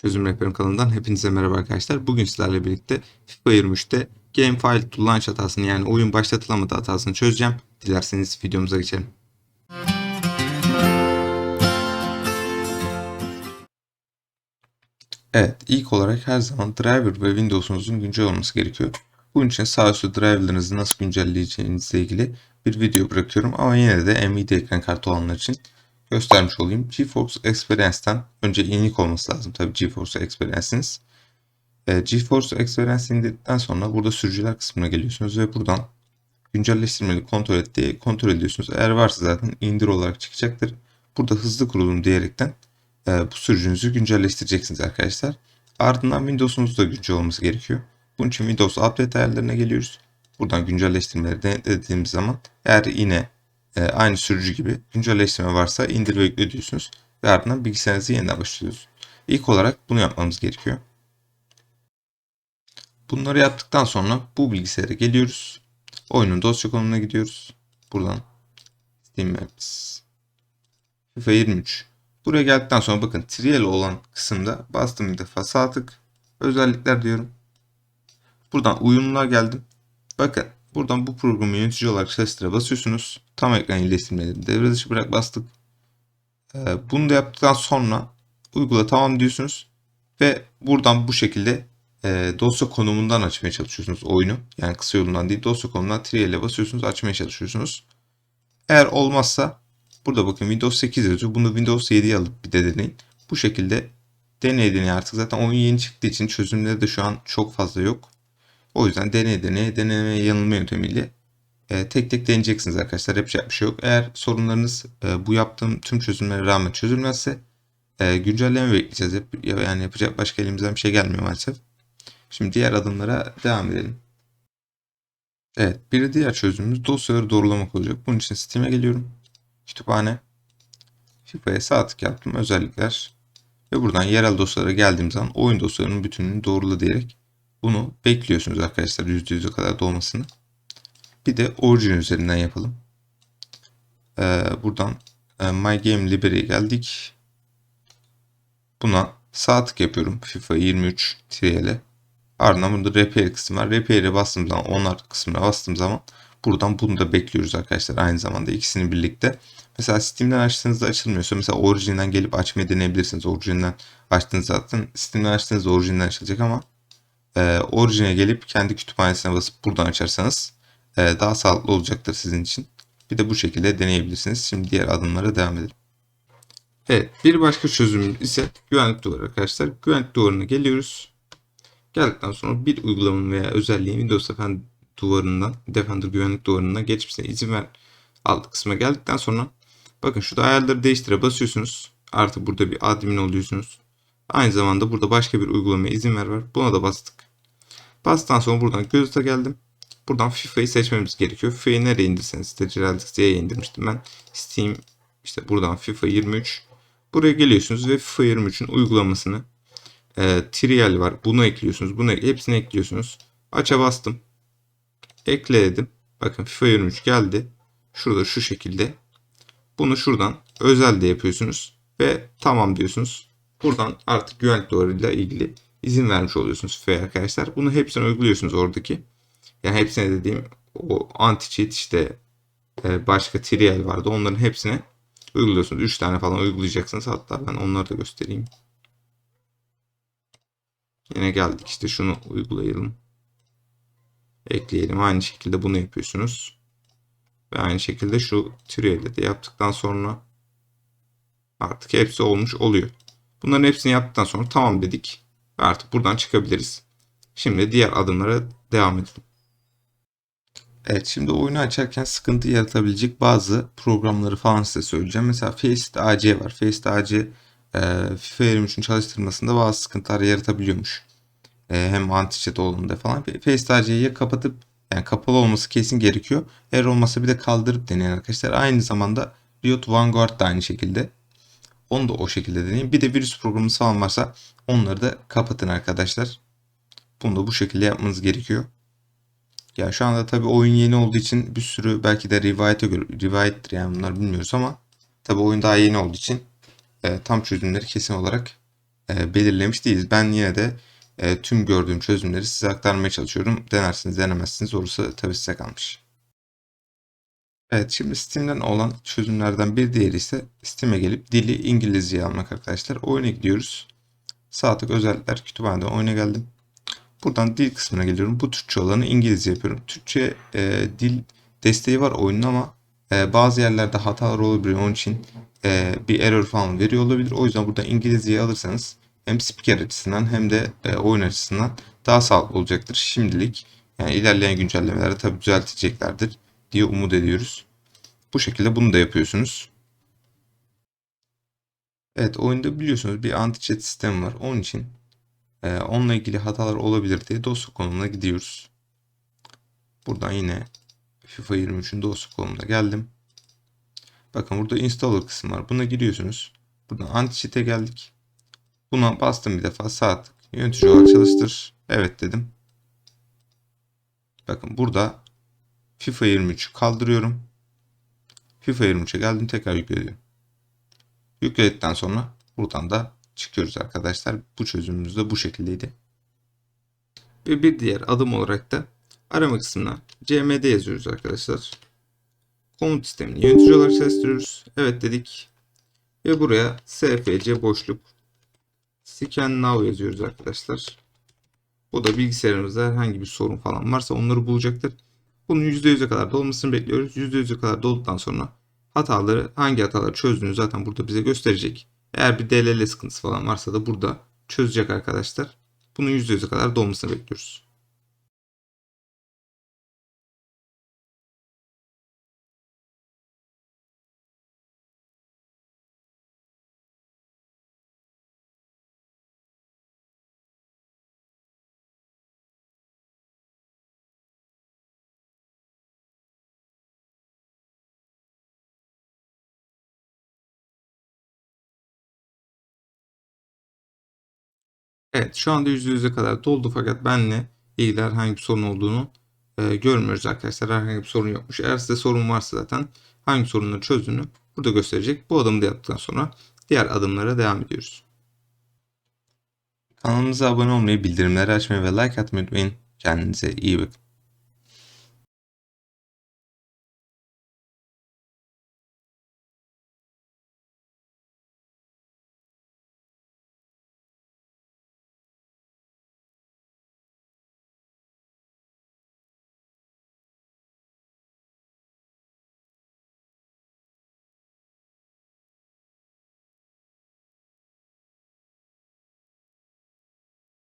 Çözüm Rehberim kanalından hepinize merhaba arkadaşlar. Bugün sizlerle birlikte FIFA 23'te Game File to hatasını yani oyun başlatılamadı hatasını çözeceğim. Dilerseniz videomuza geçelim. Evet, ilk olarak her zaman driver ve Windows'unuzun güncel olması gerekiyor. Bunun için sağ üstte driverlarınızı nasıl güncelleyeceğinizle ilgili bir video bırakıyorum ama yine de Nvidia ekran kartı olanlar için göstermiş olayım. GeForce Experience'ten önce inik olması lazım tabii GeForce Experience'iniz. E, GeForce Experience indirdikten sonra burada sürücüler kısmına geliyorsunuz ve buradan güncelleştirmeli kontrol et diye kontrol ediyorsunuz. Eğer varsa zaten indir olarak çıkacaktır. Burada hızlı kurulum diyerekten e, bu sürücünüzü güncelleştireceksiniz arkadaşlar. Ardından Windows'unuz da güncel olması gerekiyor. Bunun için Windows Update ayarlarına geliyoruz. Buradan güncelleştirmeleri denetlediğimiz zaman eğer yine aynı sürücü gibi güncelleştirme varsa indir ve yükle diyorsunuz. Ve ardından bilgisayarınızı yeniden başlıyorsunuz. İlk olarak bunu yapmamız gerekiyor. Bunları yaptıktan sonra bu bilgisayara geliyoruz. Oyunun dosya konumuna gidiyoruz. Buradan Steam Maps FIFA 23 Buraya geldikten sonra bakın trial olan kısımda bastım bir defa sağ tık özellikler diyorum. Buradan uyumlular geldim. Bakın buradan bu programı yönetici olarak çalıştıra basıyorsunuz. Tam ekran iyileştirmeleri devre dışı bırak bastık. Ee, bunu da yaptıktan sonra uygula tamam diyorsunuz. Ve buradan bu şekilde e, dosya konumundan açmaya çalışıyorsunuz oyunu. Yani kısa yolundan değil dosya konumundan trial'e basıyorsunuz açmaya çalışıyorsunuz. Eğer olmazsa burada bakın Windows 8 yazıyor. Bunu Windows 7'ye alıp bir de deneyin. Bu şekilde deney deney artık zaten oyun yeni çıktığı için çözümleri de şu an çok fazla yok. O yüzden deney deney deneme yanılma yöntemiyle e, tek tek deneyeceksiniz arkadaşlar. Yapacak bir şey yok. Eğer sorunlarınız e, bu yaptığım tüm çözümlere rağmen çözülmezse e, güncelleme bekleyeceğiz. Yap, yani yapacak başka elimizden bir şey gelmiyor maalesef. Şimdi diğer adımlara devam edelim. Evet bir diğer çözümümüz dosyaları doğrulamak olacak. Bunun için Steam'e geliyorum. Kütüphane. FIFA'ya sağ tık yaptım. Özellikler. Ve buradan yerel dosyalara geldiğim zaman oyun dosyalarının bütününü doğrula diyerek bunu bekliyorsunuz arkadaşlar %100'e kadar dolmasını. Bir de orijin üzerinden yapalım. Ee, buradan e, My Game Library'e geldik. Buna sağ tık yapıyorum. FIFA 23 TL'e. Ardından burada repair kısmı var. Repair'e bastığım zaman onlar kısmına bastığım zaman buradan bunu da bekliyoruz arkadaşlar. Aynı zamanda ikisini birlikte. Mesela Steam'den açtığınızda açılmıyorsa mesela orijinden gelip açmayı deneyebilirsiniz. Orijinden açtığınız zaten Steam'den açtığınızda orijinden açılacak ama e, orijine gelip kendi kütüphanesine basıp buradan açarsanız e, daha sağlıklı olacaktır sizin için. Bir de bu şekilde deneyebilirsiniz. Şimdi diğer adımlara devam edelim. Evet bir başka çözümümüz ise güvenlik duvarı arkadaşlar. Güvenlik duvarına geliyoruz. Geldikten sonra bir uygulamanın veya özelliğin Windows Defender duvarından, Defender güvenlik duvarından geçmesine izin ver alt kısma geldikten sonra bakın şurada ayarları değiştire basıyorsunuz. Artık burada bir admin oluyorsunuz. Aynı zamanda burada başka bir uygulamaya izin ver var. Buna da bastık. Bastıktan sonra buradan gözete geldim. Buradan FIFA'yı seçmemiz gerekiyor. FIFA'yı nereye indirseniz işte Geraldix'e indirmiştim ben. Steam işte buradan FIFA 23. Buraya geliyorsunuz ve FIFA 23'ün uygulamasını e, trial var. Bunu ekliyorsunuz. Bunu hepsini ekliyorsunuz. Aça bastım. Ekle dedim. Bakın FIFA 23 geldi. Şurada şu şekilde. Bunu şuradan özel de yapıyorsunuz. Ve tamam diyorsunuz. Buradan artık güvenlik duvarıyla ilgili izin vermiş oluyorsunuz FIFA'ya arkadaşlar. Bunu hepsini uyguluyorsunuz oradaki. Yani hepsine dediğim o anti-cheat işte e, başka trial vardı. Onların hepsine uyguluyorsunuz. 3 tane falan uygulayacaksınız. Hatta ben onları da göstereyim. Yine geldik işte şunu uygulayalım. Ekleyelim. Aynı şekilde bunu yapıyorsunuz. Ve aynı şekilde şu trial'i de yaptıktan sonra artık hepsi olmuş oluyor. Bunların hepsini yaptıktan sonra tamam dedik. Ve artık buradan çıkabiliriz. Şimdi diğer adımlara devam edelim. Evet şimdi oyunu açarken sıkıntı yaratabilecek bazı programları falan size söyleyeceğim. Mesela Faceit AC var. Faceit AC e, FIFA 23'ün çalıştırmasında bazı sıkıntılar yaratabiliyormuş. E, hem anti-chat olduğunda falan. Faceit AC'yi kapatıp yani kapalı olması kesin gerekiyor. Eğer olmasa bir de kaldırıp deneyin arkadaşlar. Aynı zamanda Riot Vanguard da aynı şekilde. Onu da o şekilde deneyin. Bir de virüs programı falan varsa onları da kapatın arkadaşlar. Bunu da bu şekilde yapmanız gerekiyor. Ya şu anda tabii oyun yeni olduğu için bir sürü belki de rivayete göre rivayettir yani bunlar bilmiyoruz ama tabii oyun daha yeni olduğu için e, tam çözümleri kesin olarak e, belirlemiş değiliz. Ben yine de e, tüm gördüğüm çözümleri size aktarmaya çalışıyorum. Denersiniz denemezsiniz olursa tabii size kalmış. Evet şimdi Steam'den olan çözümlerden bir diğeri ise Steam'e gelip dili İngilizceye almak arkadaşlar. Oyuna gidiyoruz. Sağ tık özellikler kütüphaneden oyuna geldim. Buradan dil kısmına geliyorum. Bu Türkçe olanı İngilizce yapıyorum. Türkçe e, dil desteği var oyunun ama e, bazı yerlerde hatalar olabilir. Onun için e, bir error falan veriyor olabilir. O yüzden burada İngilizceyi alırsanız hem spiker açısından hem de e, oyun açısından daha sağlıklı olacaktır. Şimdilik yani ilerleyen güncellemelerde tabii düzelteceklerdir diye umut ediyoruz. Bu şekilde bunu da yapıyorsunuz. Evet oyunda biliyorsunuz bir anti-cheat sistemi var. Onun için e, onunla ilgili hatalar olabilir diye dosya konumuna gidiyoruz. Buradan yine FIFA 23'ün dosya konumuna geldim. Bakın burada installer kısmı var. Buna giriyorsunuz. Buradan anti-cheat'e geldik. Buna bastım bir defa sağ tık. Yönetici olarak çalıştır. Evet dedim. Bakın burada FIFA 23'ü kaldırıyorum. FIFA 23'e geldim tekrar yüklüyorum. Yükledikten sonra buradan da çıkıyoruz arkadaşlar. Bu çözümümüz de bu şekildeydi. Ve bir diğer adım olarak da arama kısmına cmd yazıyoruz arkadaşlar. Komut sistemini yönetici olarak çalıştırıyoruz. Evet dedik. Ve buraya sfc boşluk scan now yazıyoruz arkadaşlar. Bu da bilgisayarımızda herhangi bir sorun falan varsa onları bulacaktır. Bunun %100'e kadar dolmasını bekliyoruz. %100'e kadar dolduktan sonra hataları hangi hataları çözdüğünü zaten burada bize gösterecek. Eğer bir DLL sıkıntısı falan varsa da burada çözecek arkadaşlar. Bunun %100'e kadar dolmasını bekliyoruz. Evet şu anda %100'e kadar doldu fakat benle ilgili herhangi bir sorun olduğunu e, görmüyoruz arkadaşlar. Herhangi bir sorun yokmuş. Eğer size sorun varsa zaten hangi sorunları çözdüğünü burada gösterecek. Bu adımı da yaptıktan sonra diğer adımlara devam ediyoruz. Kanalımıza abone olmayı, bildirimleri açmayı ve like atmayı unutmayın. Kendinize iyi bakın.